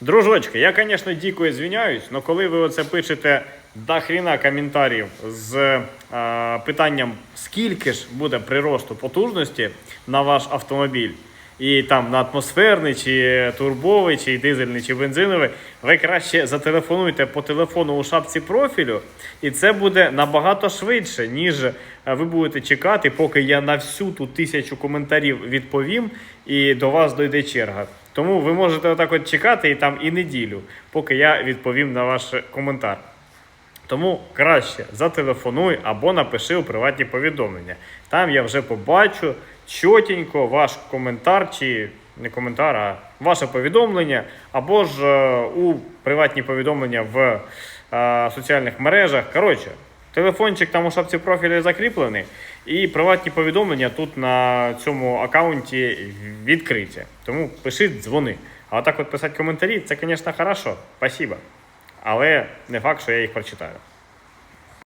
Дружочки, я, звісно, дико звиняюсь, але коли ви оце пишете до хріна коментарів з е, питанням, скільки ж буде приросту потужності на ваш автомобіль, і там на атмосферний, чи турбовий, чи дизельний, чи бензиновий, ви краще зателефонуйте по телефону у шапці профілю, і це буде набагато швидше, ніж е, ви будете чекати, поки я на всю ту тисячу коментарів відповім, і до вас дойде черга. Тому ви можете отак от чекати і там і неділю, поки я відповім на ваш коментар. Тому краще зателефонуй або напиши у приватні повідомлення. Там я вже побачу чотенько ваш коментар, чи не коментар, а ваше повідомлення, або ж е, у приватні повідомлення в е, соціальних мережах. Коротше, телефончик там у шапці профілю закріплений, і приватні повідомлення тут на цьому аккаунті відкриті. Тому пишіть, дзвони. А отак от писати коментарі, це, звісно, хорошо. Спасибо. Але не факт, що я їх прочитаю.